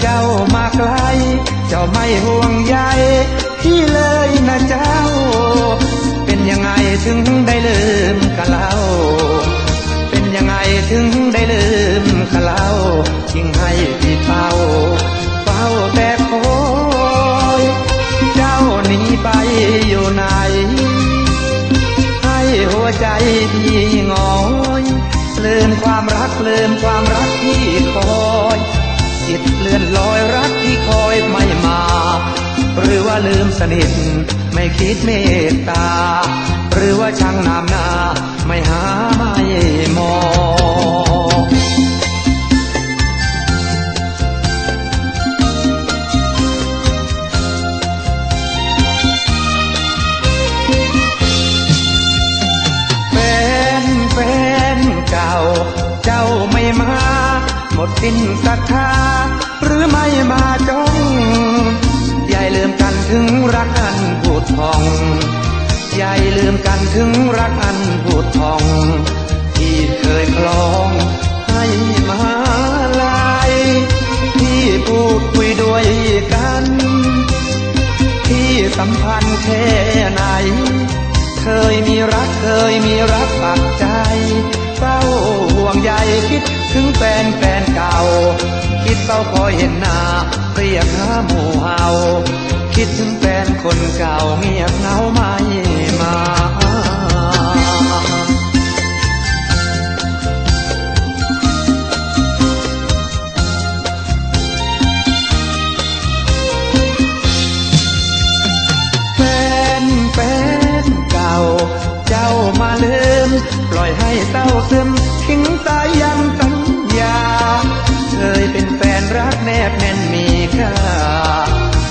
เจ้ามาไกล เจ้าไม่ห่วงใยพี่เลยนะเจ้า เป็นยังไงถึงได้ลืมกันเล่าเป็นยังไงถึงได้ลืมกันเล่ายิ่งให้พี่เฝ้าเฝ้าแต่คอยเจ้าหนีไปอยู่ไหนให้หัวใจพี่งอยลืมความรักลืมความรักที่คอย จิตเลื่อนลอยรักที่คอยไม่มา หรือว่าลืมสนิท ไม่คิดเมตตา หรือว่าช่างนามนา ไม่หาไม่มองแฟนแฟนเก่า เจ้าไม่มา หมดสิ้นศรัทธา หรือไม่มาจ้องย่าลืมกันถึงรักอันพูดพองย่าลืมกันถึงรักอันพูดพอง ที่เคยคลองให้มาลายที่พูดคุยด้วยกัน ที่สัมพันธ์แค่ไหน เคยมีรักเคยมีรักปักใจเฝ้าห่วงใยคิดถึงแฟนแฟน คิดเฝ้าคอยเห็นหน้าเรียกหาหมู่เฮาคิดถึงแฟนคนเก่าเงียบเหงาไม่มาแฟนแฟนเก่าเจ้ามาลืม ปล่อยให้เศร้าซึมทิ้งสายยันสั บแน่นมีค่า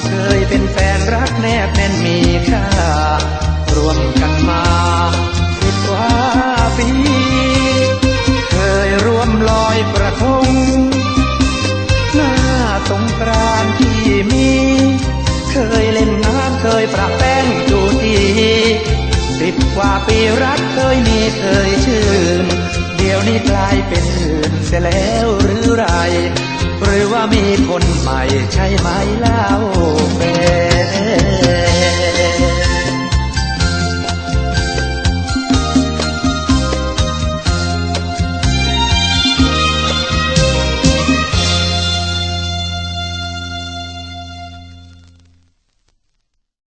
เคยเป็นแฟนรักแนบแน่นมีค่า รวมกันมาสิบกว่าปี เคยร่วมลอยประทงหน้าสงกรานที่มี เคยเล่นน้ำเคยประแป้งจูจีสิบกว่าปีรักเคยมีเคยชื่น เดี๋ยวนี้กลายเป็นอื่นเสียแล้ว ว่ามีคนใหม่ใช่ไหมเล่า